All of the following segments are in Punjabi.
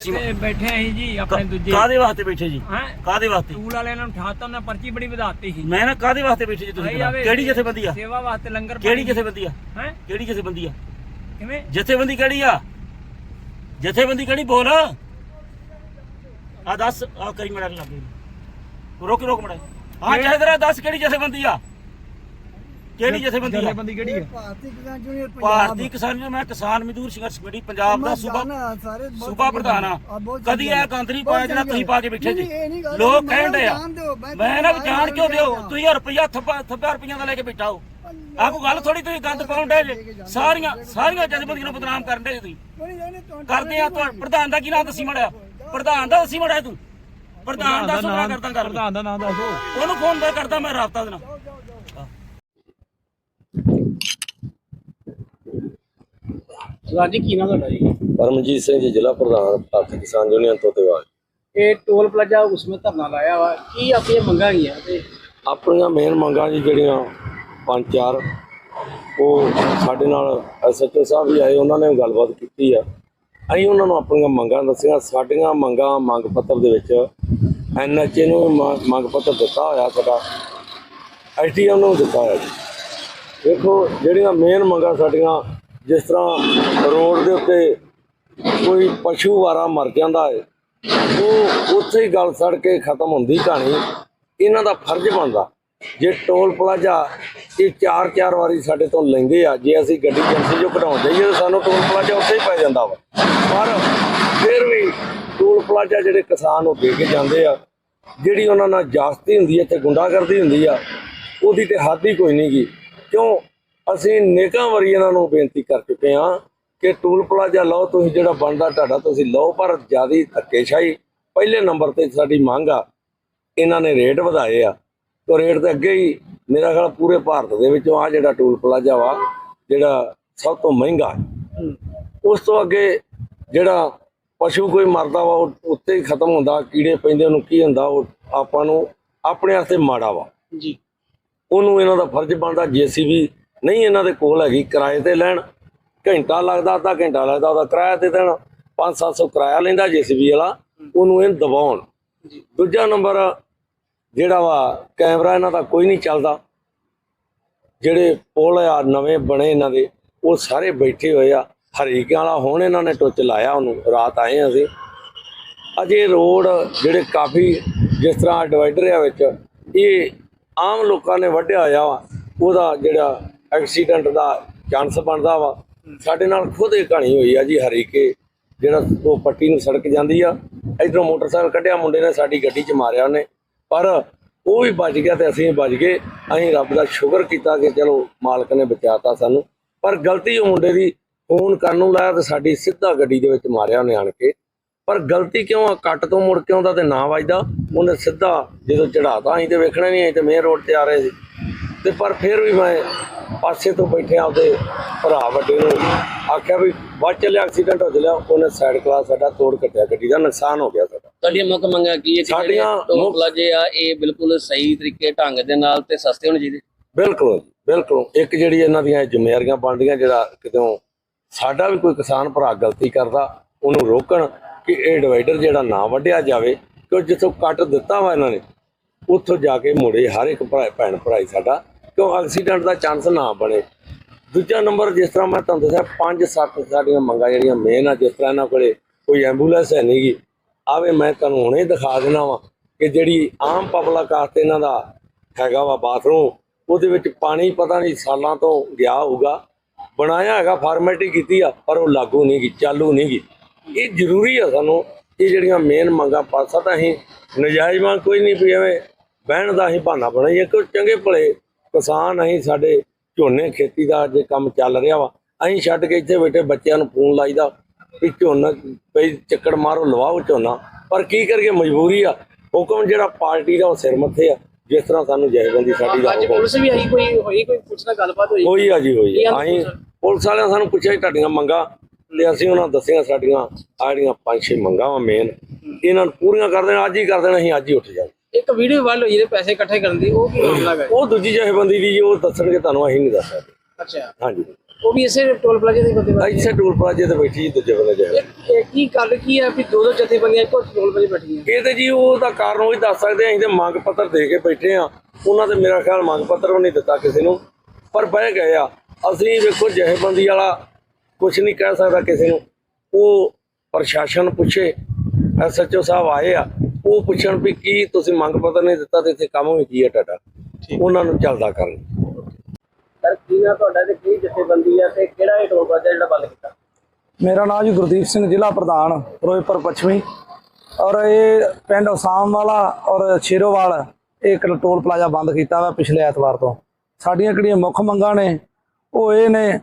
ਤੇ ਬੈਠੇ ਅਸੀਂ ਜੀ ਆਪਣੇ ਦੂਜੇ। ਕਾਦੇ ਵਾਸਤੇ ਬੈਠੇ ਜੀ? ਹਾਂ? ਕਾਦੇ ਵਾਸਤੇ? ਟੂਲ ਵਾਲਿਆਂ ਨੂੰ ਠਾਤਾ ਉਹਨਾਂ ਪਰਚੀ ਬੜੀ ਵਧਾਤੀ ਸੀ। ਮੈਂ ਨਾ ਕਾਦੇ ਵਾਸਤੇ ਬੈਠੇ ਜੀ ਤੁਸੀਂ ਆਈ ਭਲਾ? ਆਵੇ, ਕਿਹੜੀ ਜਥੇਬੰਦੀ ਆ? ਸੇਵਾ ਵਾਸਤੇ ਲੰਗਰ ਕਿਹੜੀ ਜਥੇਬੰਦੀ ਆ? ਹੈ? ਕਿਹੜੀ ਜਥੇਬੰਦੀ ਆ? ਕਿਵੇਂ? ਜਥੇਬੰਦੀ ਕਿਹੜੀ ਆ? ਜਥੇਬੰਦੀ ਕਿਹੜੀ? ਬੋਲ। ਆ ਦੱਸ ਆ ਕਰੀ ਮੜਾ ਲੱਗੇ ਰੋਕ ਰੋਕ ਮੜਾ। ਆ ਜਹਦਰਾ ਦੱਸ ਕਿਹੜੀ ਜਥੇਬੰਦੀ ਆ? ਕਿਹੜੀ ਜਥੇਬੰਦੀ ਆ? ਜਥੇਬੰਦੀ ਕਿਹੜੀ ਹੈ ਭਾਰਤੀ ਕਿਸਾਨ ਯੂਨੀਅਨ ਪੰਜਾਬ ਭਾਰਤੀ ਕਿਸਾਨ ਯੂਨੀਅਨ ਮੈਂ ਕਿਸਾਨ ਮਜ਼ਦੂਰ ਸੰਘਰਸ਼ ਕਮੇਟੀ ਪੰਜਾਬ ਦਾ ਸੂਬਾ ਸੂਬਾ ਪ੍ਰਧਾਨ ਆ। ਕਦੀ ਇਹ ਗੰਦ ਨਹੀਂ ਪਾਇਆ ਜਿਹੜਾ ਤੁਸੀਂ ਪਾ ਕੇ ਬੈਠੇ ਜੀ ਲੋਕ ਮੈਂ ਕਹਿਣ ਦੇ ਆ ਮੈਂ ਮੈਂ ਨਾ ਜਾਣ ਕਿਉਂ ਦਿਓ? ਤੁਸੀਂ ਰੁਪਈਆ ਥੱਪਾ ਥੱਪਾ ਰੁਪਈਆਂ ਦਾ ਲੈ ਕੇ ਬੈਠਾ ਹੋ। ਆਹ ਕੋਈ ਗੱਲ ਥੋੜੀ ਤੁਸੀਂ ਗੰਦ ਪਾਉਣ ਦੇ ਜੇ। ਸਾਰੀਆਂ ਸਾਰੀਆਂ ਜਥੇਬੰਦੀਆਂ ਨੂੰ ਬਦਨਾਮ ਕਰਨ ਦੇ ਤੁਸੀਂ। ਕਰਦੇ ਆ ਤੁਹਾ ਪ੍ਰਧਾਨ ਦਾ ਕੀ ਨਾਮ ਦੱਸੀ ਮੜਿਆ ਪ੍ਰਧਾਨ ਦਾ ਦੱਸੀ ਮੜਿਆ ਤੂੰ। ਪ੍ਰਧਾਨ ਦਾ ਸੁਣਾ ਕਰਦਾ ਗੱਲ। ਪ੍ਰਧਾਨ ਦਾ ਨਾਮ ਦੱਸੋ। ਉਹਨੂੰ ਫੋਨ ਕਰਦਾ ਮੈਂ ਰਾਬਤਾ ਦੇਣਾ ਰਾਜੀ ਕੀ ਨਾਮ ਤੁਹਾਡਾ ਜੀ? ਪਰਮਜੀਤ ਸਿੰਘ ਜੀ ਜ਼ਿਲ੍ਹਾ ਪ੍ਰਧਾਨ ਭਾਰਤੀ ਕਿਸਾਨ ਯੂਨੀਅਨ ਤੋਤੇਵਾਲ ਇਹ ਟੋਲ ਪਲਾਜ਼ਾ ਉਸਮੇ ਧਰਨਾ ਲਾਇਆ ਵਾ। ਕੀ ਆਪਣੀਆਂ ਮੰਗਾਂ ਗਈਆਂ ਤੇ? ਆਪਣੀਆਂ ਮੇਨ ਮੰਗਾਂ ਜੀ ਜਿਹੜੀਆਂ ਪੰਜ ਚਾਰ ਉਹ ਸਾਡੇ ਨਾਲ ਐਸਐਚਓ ਸਾਹਿਬ ਵੀ ਆਏ ਉਹਨਾਂ ਨੇ ਗੱਲਬਾਤ ਕੀਤੀ ਆ। ਅਸੀਂ ਉਹਨਾਂ ਨੂੰ ਆਪਣੀਆਂ ਮੰਗਾਂ ਦੱਸੀਆਂ। ਸਾਡੀਆਂ ਮੰਗਾਂ ਮੰਗ ਪੱਤਰ ਦੇ ਵਿੱਚ ਐਨਐਚਏ ਨੂੰ ਮੰਗ ਪੱਤਰ ਦਿੱਤਾ ਹੋਇਆ ਸਾਡਾ। ਐਸਡੀਐਮ ਨੂੰ ਦਿੱਤਾ ਹੋਇਆ ਜੀ। ਦੇਖੋ ਜਿਹੜੀਆਂ ਮੇਨ ਮੰਗਾਂ ਸਾਡੀਆਂ ਜਿਸ ਤਰ੍ਹਾਂ ਰੋਡ ਦੇ ਉੱਤੇ ਕੋਈ ਪਸ਼ੂ ਵਾਰਾ ਮਰ ਜਾਂਦਾ ਹੈ, ਉਹ ਉੱਥੇ ਹੀ ਗੱਲ ਸੜ ਕੇ ਖਤਮ ਹੁੰਦੀ ਕਹਾਣੀ। ਇਹਨਾਂ ਦਾ ਫਰਜ਼ ਬਣਦਾ, ਜੇ ਟੋਲ ਪਲਾਜ਼ਾ ਇਹ ਚਾਰ ਚਾਰ ਵਾਰੀ ਸਾਡੇ ਤੋਂ ਲੈਂਦੇ ਆ, ਜੇ ਅਸੀਂ ਗੱਡੀ ਏਜੰਸੀ ਜੋ ਕਢਾਉਣ ਜਾਈਏ ਤਾਂ ਸਾਨੂੰ ਟੋਲ ਪਲਾਜ਼ਾ ਉੱਥੇ ਹੀ ਪੈ ਜਾਂਦਾ ਵਾ। ਪਰ ਫਿਰ ਵੀ ਟੋਲ ਪਲਾਜ਼ਾ ਜਿਹੜੇ ਕਿਸਾਨ ਉਹ ਦੇ ਕੇ ਜਾਂਦੇ ਆ, ਜਿਹੜੀ ਉਹਨਾਂ ਨਾਲ ਜਾਸਤੀ ਹੁੰਦੀ ਹੈ ਤੇ ਗੁੰਡਾਗਰਦੀ ਹੁੰਦੀ ਆ, ਉਹਦੀ ਤੇ ਹੱਦ ਹੀ ਕੋਈ ਨਹੀਂ ਗੀ। ਕਿਉਂ? ਅਸੀਂ ਨੇਕਾਂ ਵਾਰੀ ਇਹਨਾਂ ਨੂੰ ਬੇਨਤੀ ਕਰ ਚੁੱਕੇ ਹਾਂ ਕਿ ਟੂਲ ਪਲਾਜ਼ਾ ਲਓ ਤੁਸੀਂ ਜਿਹੜਾ ਬਣਦਾ ਤੁਹਾਡਾ ਤੁਸੀਂ ਲਓ ਪਰ ਜਿਆਦੀ ਧੱਕੇਸ਼ਾਹੀ ਪਹਿਲੇ ਨੰਬਰ ਤੇ ਸਾਡੀ ਮੰਗ ਆ ਇਹਨਾਂ ਨੇ ਰੇਟ ਵਧਾਏ ਆ। ਤੇ ਰੇਟ ਤੇ ਅੱਗੇ ਹੀ ਮੇਰਾ ਖਿਆਲ ਪੂਰੇ ਭਾਰਤ ਦੇ ਵਿੱਚੋਂ ਆ ਜਿਹੜਾ ਟੂਲ ਪਲਾਜ਼ਾ ਵਾ ਜਿਹੜਾ ਸਭ ਤੋਂ ਮਹਿੰਗਾ ਉਸ ਤੋਂ ਅੱਗੇ ਜਿਹੜਾ ਪਸ਼ੂ ਕੋਈ ਮਰਦਾ ਵਾ ਉਹ ਉੱਤੇ ਹੀ ਖਤਮ ਹੁੰਦਾ ਕੀੜੇ ਪੈਂਦੇ ਉਹਨੂੰ ਕੀ ਹੁੰਦਾ ਉਹ ਆਪਾਂ ਨੂੰ ਆਪਣੇ ਵਾਸਤੇ ਮਾੜਾ ਵਾ। ਜੀ। ਉਹਨੂੰ ਇਹਨਾਂ ਦਾ ਫਰਜ਼ ਬਣਦਾ ਜੀਸੀਬੀ ਨਹੀਂ ਇਹਨਾਂ ਦੇ ਕੋਲ ਹੈਗੀ ਕਿਰਾਏ ਤੇ ਲੈਣ। ਘੰਟਾ ਲੱਗਦਾ ਅੱਧਾ ਘੰਟਾ ਲੱਗਦਾ ਉਹਦਾ ਕਿਰਾਇਆ ਤੇ ਦੇਣ। 5-700 ਕਿਰਾਇਆ ਲੈਂਦਾ ਜੀਸੀਬੀ ਵਾਲਾ ਉਹਨੂੰ ਇਹ ਦਬਾਉਣ। ਦੂਜਾ ਨੰਬਰ ਜਿਹੜਾ ਵਾ ਕੈਮਰਾ ਇਹਨਾਂ ਦਾ ਕੋਈ ਨਹੀਂ ਚੱਲਦਾ। ਜਿਹੜੇ ਪੁਲ ਆ ਨਵੇਂ ਬਣੇ ਇਹਨਾਂ ਦੇ ਉਹ ਸਾਰੇ ਬੈਠੇ ਹੋਏ ਆ। ਹਰੀਕਿਆਂ ਵਾਲਾ ਹੁਣ ਇਹਨਾਂ ਨੇ ਟੁੱਚ ਲਾਇਆ ਉਹਨੂੰ ਰਾਤ ਆਏ ਅਸੀਂ। ਅਜੇ ਰੋਡ ਜਿਹੜੇ ਕਾਫੀ ਜਿਸ ਤਰ੍ਹਾਂ ਡਿਵਾਈਡਰ ਆ ਵਿੱਚ ਇਹ ਆਮ ਲੋਕਾਂ ਨੇ ਵੱਢਿਆ ਹੋਇਆ ਵਾ। ਉਹਦਾ ਜਿਹੜਾ ਐਕਸੀਡੈਂਟ ਦਾ ਚਾਂਸ ਬਣਦਾ ਵਾ। ਸਾਡੇ ਨਾਲ ਖੁਦ ਇਹ ਕਹਾਣੀ ਹੋਈ ਆ ਜੀ, ਹਰੀਕੇ, ਜਿਹੜਾ ਉਹ ਪੱਟੀ ਨੂੰ ਸੜਕ ਜਾਂਦੀ ਆ। ਇਧਰੋਂ ਮੋਟਰਸਾਈਕਲ ਕੱਢਿਆ, ਮੁੰਡੇ ਨੇ ਸਾਡੀ ਗੱਡੀ 'ਚ ਮਾਰਿਆ ਉਹਨੇ। ਪਰ ਉਹ ਵੀ ਬਚ ਗਿਆ ਤੇ ਅਸੀਂ ਬਚ ਗਏ। ਅਸੀਂ ਰੱਬ ਦਾ ਸ਼ੁਕਰ ਕੀਤਾ ਕਿ ਚਲੋ ਮਾਲਕ ਨੇ ਬਚਾਤਾ ਸਾਨੂੰ। ਪਰ ਗਲਤੀ ਉਹ ਮੁੰਡੇ ਦੀ ਫੋਨ ਕਰਨ ਨੂੰ ਲਾਇਆ ਤੇ ਸਾਡੀ ਸਿੱਧਾ ਗੱਡੀ ਦੇ ਵਿੱਚ ਮਾਰਿਆ ਉਹਨੇ ਆਣ ਕੇ। ਪਰ ਗਲਤੀ ਕਿਉਂ ਆ? ਕੱਟ ਤੋਂ ਮੁੜ ਕੇ ਆਉਂਦਾ ਤੇ ਨਾ ਵੱਜਦਾ। ਉਹਨੇ ਸਿੱਧਾ ਜਦੋਂ ਚੜਾਤਾ ਅਸੀਂ ਤੇ ਵੇਖਣਾ ਨਹੀਂ, ਅਸੀਂ ਤੇ ਮੇਨ ਰੋਡ ਤੇ ਆ ਰਹੇ ਸੀ। ਤੇ ਪਰ ਫਿਰ ਵੀ ਮੈਂ ਪਾਸੇ ਤੋਂ ਬੈਠੇ ਆਪਦੇ ਭਰਾ ਵੱਡੇ ਨੂੰ ਆਖਿਆ ਵੀ ਵੱਜ ਚੱਲਿਆ ਐਕਸੀਡੈਂਟ ਹੋ ਚੱਲਿਆ ਉਹਨੇ ਸਾਈਡ ਕਲਾਸ ਸਾਡਾ ਤੋੜ ਕੱਟਿਆ ਗੱਡੀ ਦਾ ਨੁਕਸਾਨ ਹੋ ਗਿਆ ਸਾਡਾ। ਤੁਹਾਡੀਆਂ ਮੁੱਖ ਮੰਗਾਂ ਕੀ ਹੈ ਕਿ ਸਾਡੀਆਂ ਟੋਲ ਮੁੱਖ- ਪਲਾਜ਼ੇ ਆ ਇਹ ਬਿਲਕੁਲ ਸਹੀ ਤਰੀਕੇ ਢੰਗ ਦੇ ਨਾਲ ਤੇ ਸਸਤੇ ਹੋਣੇ ਚਾਹੀਦੇ? ਬਿਲਕੁਲ ਬਿਲਕੁਲ। ਇੱਕ ਜਿਹੜੀ ਇਹਨਾਂ ਦੀਆਂ ਜ਼ਿੰਮੇਵਾਰੀਆਂ ਬਣਦੀਆਂ ਜਿਹੜਾ ਕਿਤੋਂ ਸਾਡਾ ਵੀ ਕੋਈ ਕਿਸਾਨ ਭਰਾ ਗਲਤੀ ਕਰਦਾ ਉਹਨੂੰ ਰੋਕਣ ਕਿ ਇਹ ਡਿਵਾਈਡਰ ਜਿਹੜਾ ਨਾ ਵੱਢਿਆ ਜਾਵੇ ਕਿਉਂ ਜਿੱਥੋਂ ਕੱਟ ਦਿੱਤਾ ਵਾ ਇਹਨਾਂ ਨੇ ਉੱਥੋਂ ਜਾ ਕੇ ਮੁੜੇ ਹਰ ਇੱਕ ਭਰਾ ਭੈਣ ਭਰਾਈ ਸਾਡਾ ਕਿਉਂ ਐਕਸੀਡੈਂਟ ਦਾ ਚਾਂਸ ਨਾ ਬਣੇ? ਦੂਜਾ ਨੰਬਰ ਜਿਸ ਤਰ੍ਹਾਂ ਮੈਂ ਤੁਹਾਨੂੰ ਦੱਸਿਆ, ਪੰਜ ਸੱਤ ਸਾਡੀਆਂ ਮੰਗਾਂ ਜਿਹੜੀਆਂ ਮੇਨ ਆ, ਜਿਸ ਤਰ੍ਹਾਂ ਇਹਨਾਂ ਕੋਲੇ ਕੋਈ ਐਂਬੂਲੈਂਸ ਹੈ ਨਹੀਂਗੀ। ਆਵੇ, ਮੈਂ ਤੁਹਾਨੂੰ ਹੁਣੇ ਦਿਖਾ ਦੇਣਾ ਵਾ ਕਿ ਜਿਹੜੀ ਆਮ ਪਬਲਿਕ ਆਸਤੇ ਇਹਨਾਂ ਦਾ ਹੈਗਾ ਵਾ ਬਾਥਰੂਮ ਉਹਦੇ ਵਿੱਚ ਪਾਣੀ ਪਤਾ ਨਹੀਂ ਸਾਲਾਂ ਤੋਂ ਗਿਆ ਹੋਊਗਾ। ਬਣਾਇਆ ਹੈਗਾ ਫਾਰਮੈਲਿਟੀ ਕੀਤੀ ਆ, ਪਰ ਉਹ ਲਾਗੂ ਨਹੀਂ ਗੀ ਚਾਲੂ ਨਹੀਂ ਗੀ ਇਹ ਜ਼ਰੂਰੀ ਆ ਸਾਨੂੰ, ਇਹ ਜਿਹੜੀਆਂ ਮੇਨ ਮੰਗਾਂ, ਪਾਸਾ ਤਾਂ ਅਸੀਂ ਨਜਾਇਜ਼ ਮੰਗ ਕੋਈ ਨਹੀਂ ਵੀ ਐਵੇਂ ਬਹਿਣ ਦਾ ਅਸੀਂ ਬਹਾਨਾ ਬਣਾਈਏ ਕਿ ਚੰਗੇ ਭਲੇ ਕਿਸਾਨ ਅਸੀਂ ਸਾਡੇ ਝੋਨੇ ਖੇਤੀ ਦਾ ਜੇ ਕੰਮ ਚੱਲ ਰਿਹਾ ਵਾ ਅਸੀਂ ਛੱਡ ਕੇ ਇੱਥੇ ਬੈਠੇ ਬੱਚਿਆਂ ਨੂੰ ਫੋਨ ਲਾਈਦਾ ਵੀ ਝੋਨਾ ਪਈ ਚੱਕੜ ਮਾਰੋ ਲਵਾਓ ਝੋਨਾ। ਪਰ ਕੀ ਕਰੀਏ ਮਜਬੂਰੀ ਆ। ਹੁਕਮ ਜਿਹੜਾ ਪਾਰਟੀ ਦਾ ਉਹ ਸਿਰ ਮੱਥੇ ਆ ਜਿਸ ਤਰ੍ਹਾਂ ਸਾਨੂੰ ਜੈਬੰਦੀ ਸਾਡੀ ਦਾ ਅੱਜ ਪੁਲਿਸ ਵੀ ਆਈ ਕੋਈ ਹੋਈ ਕੋਈ ਪੁਲਿਸ ਨਾਲ ਗੱਲਬਾਤ ਹੋਈ? ਹੋਈ ਆ ਜੀ ਹੋਈ ਕੀ ਆ। ਆਂਹਦੇ ਅਸੀਂ ਪੁਲਿਸ? ਵਾਲਿਆਂ ਸਾਨੂੰ ਪੁੱਛਿਆ ਤੁਹਾਡੀਆਂ ਮੰਗਾਂ ਤੇ ਅਸੀਂ ਉਹਨਾਂ ਦੱਸੀਆਂ ਸਾਡੀਆਂ ਆਹ ਜਿਹੜੀਆਂ ਪੰਜ ਛੇ ਮੰਗਾਂ ਮੇਨ ਇਹਨਾਂ ਨੂੰ ਪੂਰੀਆਂ ਕਰ ਦੇਣਾ ਅੱਜ ਹੀ ਕਰ ਦੇਣਾ ਅਸੀਂ ਅੱਜ ਹੀ ਉੱਠ ਜਾਵਾਂਗੇ ਇੱਕ ਵੀਡੀਓ ਵਾਇਰਲ ਹੋਈ ਇਹਦੇ ਪੈਸੇ ਇਕੱਠੇ ਕਰਨ ਦੀ ਉਹ ਕੀ ਮਾਮਲਾ ਹੈ ਉਹ ਦੂਜੀ ਜਥੇਬੰਦੀ ਦੀ ਜੀ ਉਹ ਦੱਸਣਗੇ ਤੁਹਾਨੂੰ ਅਸੀਂ ਨਹੀਂ ਦੱਸ ਸਕਦੇ ਅੱਛਾ। ਹਾਂਜੀ। ਉਹ ਵੀ ਇਸੇ ਟੋਲ ਪਲਾਜ਼ੇ ਦੇ ਬੰਦੇ ਬੈਠੇ ਇੱਥੇ ਟੂਲ ਪਲਾਜੇ ਤੇ ਬੈਠੀ ਜੀ ਦੂਜੇ ਬੰਦੇ ਜਾਏ ਇਹ- ਇਹ ਕੀ ਗੱਲ ਕੀ ਹੈ ਵੀ ਦੋ ਦੋ ਜਥੇਬੰਦੀਆਂ ਇੱਕੋ ਟੋਲ ਪਲਾਜ਼ੇ ਬੈਠੀਆਂ? ਇਹ ਤੇ ਜੀ ਉਹਦਾ ਕਾਰਨ ਉਹ ਹੀ ਦੱਸ ਸਕਦੇ ਅਸੀਂ ਤੇ ਮੰਗ ਪੱਤਰ ਦੇ ਕੇ ਬੈਠੇ ਆ। ਉਹਨਾਂ ਤੇ ਮੇਰਾ ਖਿਆਲ ਮੰਗ ਪੱਤਰ ਵੀ ਨਹੀਂ ਦਿੱਤਾ ਕਿਸੇ ਨੂੰ। ਪਰ ਬਹਿ ਗਏ ਆ। ਅਸੀਂ ਵੇਖੋ ਜਹੇਬੰਦੀ ਵਾਲਾ ਕੁਝ ਨਹੀਂ ਕਹਿ ਸਕਦਾ ਕਿਸੇ ਨੂੰ। ਉਹ ਪ੍ਰਸ਼ਾਸਨ ਪੁੱਛੇ ਐਸਐਚਓ ਸਾਹਿਬ ਆਏ ਆ। ਉਹ ਪੁੱਛਣ ਵੀ ਕੀ ਤੁਸੀਂ ਮੰਗ ਪੱਤਰ ਨਹੀਂ ਦਿੱਤਾ ਤੇ ਇੱਥੇ ਕੰਮ ਵੀ ਕੀ ਹੈ ਤੁਹਾਡਾ? ਉਹਨਾਂ ਨੂੰ ਚੱਲਦਾ ਕਰਨ। ਸਰ ਕੀ ਨਾ ਤੁਹਾਡਾ ਤੇ ਕੀ ਜਥੇਬੰਦੀ ਹੈ ਤੇ ਕਿਹੜਾ ਇਹ ਟੋਲ ਪਲਾਜ਼ਾ ਜਿਹੜਾ ਬੰਦ ਕੀਤਾ? ਮੇਰਾ ਨਾਮ ਜੀ ਗੁਰਦੀਪ ਸਿੰਘ ਜ਼ਿਲ੍ਹਾ ਪ੍ਰਧਾਨ ਫਿਰੋਜ਼ਪੁਰ ਪੱਛਮੀ। ਔਰ ਇਹ ਪਿੰਡ ਉਸਾਮ ਵਾਲਾ ਔਰ ਸ਼ੇਰੋਵਾਲ ਇਹ ਇੱਕ ਟੋਲ ਪਲਾਜ਼ਾ ਬੰਦ ਕੀਤਾ ਵਾ ਪਿਛਲੇ ਐਤਵਾਰ ਤੋਂ। ਸਾਡੀਆਂ ਕਿਹੜੀਆਂ ਮੁੱਖ ਮੰਗਾਂ ਨੇ ਉਹ ਇਹ ਨੇ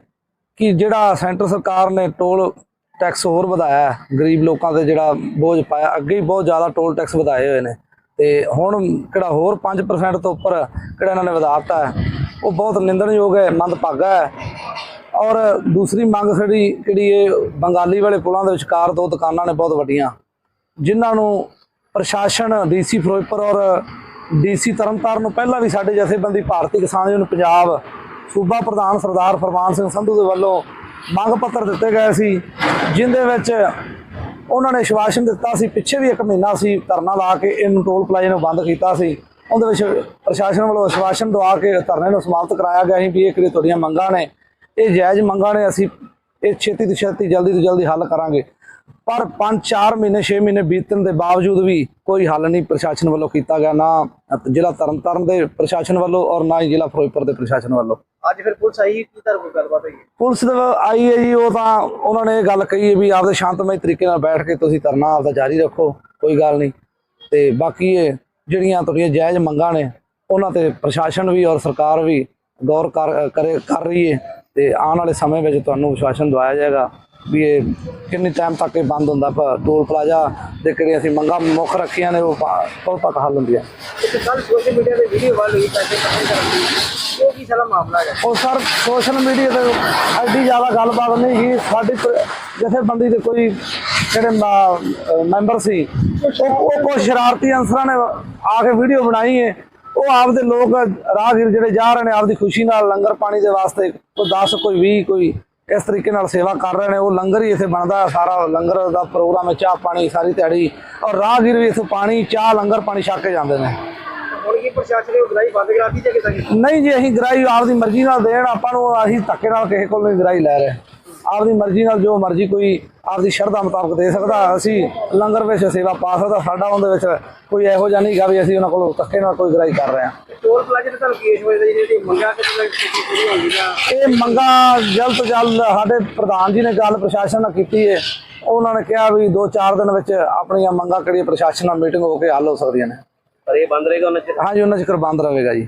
ਕਿ ਜਿਹੜਾ ਸੈਂਟਰ ਸਰਕਾਰ ਨੇ ਟੋਲ ਟੈਕਸ ਹੋਰ ਵਧਾਇਆ ਗਰੀਬ ਲੋਕਾਂ ਤੇ ਜਿਹੜਾ ਬੋਝ ਪਾਇਆ, ਅੱਗੇ ਹੀ ਬਹੁਤ ਜ਼ਿਆਦਾ ਟੋਲ ਟੈਕਸ ਵਧਾਏ ਹੋਏ ਨੇ। ਤੇ ਹੁਣ ਕਿਹੜਾ ਹੋਰ 5% ਤੋਂ ਉੱਪਰ ਕਿਹੜਾ ਇਹਨਾਂ ਨੇ ਵਧਾ ਦਿੱਤਾ ਉਹ ਬਹੁਤ ਨਿੰਦਣਯੋਗ ਹੈ, ਮੰਦਭਾਗਾ ਹੈ। ਔਰ ਦੂਸਰੀ ਮੰਗ ਸਾਡੀ ਕਿਹੜੀ ਇਹ ਬੰਗਾਲੀ ਵਾਲੇ ਪੁਲਾਂ ਦੇ ਵਿਚਕਾਰ ਦੋ ਦੁਕਾਨਾਂ ਨੇ ਬਹੁਤ ਵੱਡੀਆਂ, ਜਿਨ੍ਹਾਂ ਨੂੰ ਪ੍ਰਸ਼ਾਸਨ ਡੀਸੀ ਫਿਰੋਜ਼ਪੁਰ ਔਰ ਡੀਸੀ ਤਰਨਤਾਰਨ ਨੂੰ ਪਹਿਲਾਂ ਵੀ ਸਾਡੇ ਜਥੇਬੰਦੀ ਭਾਰਤੀ ਕਿਸਾਨ ਯੂਨੀਅਨ ਪੰਜਾਬ ਸੂਬਾ ਪ੍ਰਧਾਨ ਸਰਦਾਰ ਫਰਮਾਨ ਸਿੰਘ ਸੰਧੂ ਦੇ ਵੱਲੋਂ ਮੰਗ ਪੱਤਰ ਦਿੱਤੇ ਗਏ ਸੀ ਜਿੰਦੇ ਵਿੱਚ ਉਹਨਾਂ ਨੇ ਸ਼ਵਾਸ਼ਨ ਦਿੱਤਾ ਸੀ, ਪਿੱਛੇ ਵੀ ਇੱਕ ਮਹੀਨਾ ਸੀ ਧਰਨਾ ਲਾ ਕੇ ਇਹਨੂੰ ਟੋਲ ਪਲਾਜ਼ੇ ਨੂੰ ਬੰਦ ਕੀਤਾ ਸੀ। ਉਹਦੇ ਵਿੱਚ ਪ੍ਰਸ਼ਾਸਨ ਵੱਲੋਂ ਸ਼ਵਾਸ਼ਨ ਦਵਾ ਕੇ ਧਰਨੇ ਨੂੰ ਸਮਾਪਤ ਕਰਾਇਆ ਗਿਆ ਸੀ ਵੀ ਇਹ ਕਿਹੜੀ ਤੁਹਾਡੀਆਂ ਮੰਗਾਂ ਨੇ। ਇਹ ਜਾਇਜ਼ ਮੰਗਾਂ ਨੇ, ਅਸੀਂ ਇਹ ਛੇਤੀ ਤੋਂ ਛੇਤੀ ਜਲਦੀ ਤੋਂ ਜਲਦੀ ਹੱਲ ਕਰਾਂਗੇ। ਪਰ 5-4 ਮਹੀਨੇ 6 ਮਹੀਨੇ ਬੀਤਣ ਦੇ ਬਾਵਜੂਦ ਵੀ ਕੋਈ ਹੱਲ ਨਹੀਂ ਪ੍ਰਸ਼ਾਸਨ ਵੱਲੋਂ ਕੀਤਾ ਗਿਆ ਨਾ ਜ਼ਿਲ੍ਹਾ ਤਰਨਤਾਰਨ ਦੇ ਪ੍ਰਸ਼ਾਸਨ ਵੱਲੋਂ ਔਰ ਨਾ ਹੀ ਜ਼ਿਲ੍ਹਾ ਫਿਰੋਜ਼ਪੁਰ ਦੇ ਪ੍ਰਸ਼ਾਸਨ ਵੱਲੋਂ। ਅੱਜ ਫਿਰ ਪੁਲਿਸ ਆਈ ਕੀ ਤਰ੍ਹਾਂ ਕੋਈ ਗੱਲਬਾਤ ਹੋਈ? ਹੈ? ਪੁਲਿਸ ਆਈ ਹੈ ਜੀ ਉਹ ਤਾਂ ਉਹਨਾਂ ਨੇ ਇਹ ਗੱਲ ਕਹੀ ਹੈ ਵੀ ਆਪਦੇ ਸ਼ਾਂਤਮਈ ਤਰੀਕੇ ਨਾਲ ਬੈਠ ਕੇ ਤੁਸੀਂ ਧਰਨਾ ਆਪਦਾ ਜਾਰੀ ਰੱਖੋ ਕੋਈ ਗੱਲ ਨਹੀਂ। ਤੇ ਬਾਕੀ ਇਹ ਜਿਹੜੀਆਂ ਤੁਹਾਡੀਆਂ ਜਾਇਜ਼ ਮੰਗਾਂ ਨੇ ਉਹਨਾਂ ਤੇ ਪ੍ਰਸ਼ਾਸਨ ਵੀ ਔਰ ਸਰਕਾਰ ਵੀ ਗੌਰ ਕਰੇ ਕਰ ਰਹੀ ਹੈ। ਤੇ ਆਉਣ ਵਾਲੇ ਸਮੇਂ ਵਿੱਚ ਤੁਹਾਨੂੰ ਵਿਸ਼ਵਾਸਨ ਦਵਾਇਆ ਜਾਏਗਾ। ਵੀ ਇਹ ਕਿੰਨੇ ਟਾਈਮ ਤੱਕ ਇਹ ਬੰਦ ਹੁੰਦਾ? ਪਰ ਟੋਲ ਪਲਾਜ਼ਾ ਦੇ ਕਿਹੜੀਆਂ ਅਸੀਂ ਮੰਗਾਂ ਮੁੱਖ ਰੱਖੀਆਂ ਨੇ ਉਹ ਕਦੋਂ ਤੱਕ ਹੱਲ ਹੁੰਦੀਆਂ? ਕੱਲ ਸੋਸ਼ਲ ਮੀਡੀਆ ਤੇ ਵੀਡੀਓ ਵਾਲ ਹੋਈ ਪੈਸੇ ਕਰਨ ਦੀ। ਉਹ ਕੀ ਸਾਰਾ ਮਾਮਲਾ ਹੈ? ਉਹ ਸਰ ਸੋਸ਼ਲ ਮੀਡੀਆ ਤੇ ਐਡੀ ਜ਼ਿਆਦਾ ਗੱਲਬਾਤ ਨਹੀਂ ਸੀ। ਸਾਡੀ ਜਥੇਬੰਦੀ ਦੇ ਕੋਈ ਜਿਹੜੇ ਮੈਂਬਰ ਸੀ ਉਹ ਕੁਝ ਸ਼ਰਾਰਤੀ ਅਨਸਰਾਂ ਨੇ ਆ ਕੇ ਵੀਡੀਓ ਬਣਾਈ ਹੈ ਉਹ ਆਪਦੇ ਲੋਕ ਰਾਹਗੀਰ ਜਿਹੜੇ ਜਾ ਰਹੇ ਨੇ ਆਪਦੀ ਖੁਸ਼ੀ ਨਾਲ ਲੰਗਰ ਪਾਣੀ ਦੇ ਵਾਸਤੇ ਕੋਈ 10 ਕੋਈ 20 ਕੋਈ ਇਸ ਤਰੀਕੇ ਨਾਲ ਸੇਵਾ ਕਰ ਰਹੇ ਨੇ ਉਹ ਲੰਗਰ ਹੀ ਇੱਥੇ ਬਣਦਾ ਸਾਰਾ ਲੰਗਰ ਦਾ ਪ੍ਰੋਗਰਾਮ ਹੈ ਚਾਹ ਪਾਣੀ ਸਾਰੀ ਦਿਹਾੜੀ ਔਰ ਰਾਹਗੀਰ ਵੀ ਇੱਥੇ ਪਾਣੀ ਚਾਹ ਲੰਗਰ ਪਾਣੀ ਛਕ ਕੇ ਜਾਂਦੇ ਨੇ। ਹੁਣ ਕੀ ਪ੍ਰਸ਼ਾਸਨ ਨੇ ਉਹ ਗਰਾਈ ਬੰਦ ਕਰਾਤੀ ਜਾਂ ਕਿਦਾਂ? ਨਹੀਂ ਜੀ ਅਸੀਂ ਗਰਾਈ ਆਪਦੀ ਮਰਜ਼ੀ ਨਾਲ ਦੇਣ ਆਪਾਂ ਨੂੰ ਅਸੀਂ ਧੱਕੇ ਨਾਲ ਕਿਸੇ ਕੋਲ ਨਹੀਂ ਗਰਾਈ ਲੈ ਰਹੇ। ਆਪਦੀ ਮਰਜ਼ੀ ਨਾਲ ਜੋ ਮਰਜ਼ੀ ਕੋਈ ਆਪਦੀ ਸ਼ਰਧਾ ਮੁਤਾਬਕ ਦੇ ਸਕਦਾ ਅਸੀਂ ਲੰਗਰ ਵਿੱਚ ਸੇਵਾ ਪਾ ਸਕਦਾ ਸਾਡਾ ਉਹਦੇ ਵਿੱਚ ਕੋਈ ਇਹੋ ਜਿਹਾ ਨਹੀਂ ਗਾ ਵੀ ਅਸੀਂ ਉਹਨਾਂ ਕੋਲੋਂ ਧੱਕੇ ਨਾਲ ਕੋਈ ਗਰਾਈ ਕਰ ਰਹੇ ਹਾਂ। ਟੋਲ ਪਲਾਜ਼ੇ ਤੇ ਤੁਹਾਨੂੰ ਕੇਸ ਹੋਏ ਜਿਹੜੀ ਮੰਗਾ ਇਹ ਮੰਗਾ ਜਲਦ ਤੋਂ ਜਲਦ ਸਾਡੇ ਪ੍ਰਧਾਨ ਜੀ ਨੇ ਗੱਲ ਪ੍ਰਸ਼ਾਸਨ ਨਾਲ ਕੀਤੀ ਹੈ ਉਹਨਾਂ ਨੇ ਕਿਹਾ ਵੀ 2-4 ਦਿਨ ਵਿੱਚ ਆਪਣੀਆਂ ਮੰਗਾਂ ਕਿਹੜੀਆਂ ਪ੍ਰਸ਼ਾਸਨ ਨਾਲ ਮੀਟਿੰਗ ਹੋ ਕੇ ਹੱਲ ਹੋ ਸਕਦੀਆਂ ਨੇ। ਪਰ ਇਹ ਬੰਦ ਰਹੇਗਾ ਉਹਨਾਂ ਚ ਹਾਂਜੀ ਉਹਨਾਂ ਚਿਰ ਬੰਦ ਰਹੇਗਾ ਜੀ।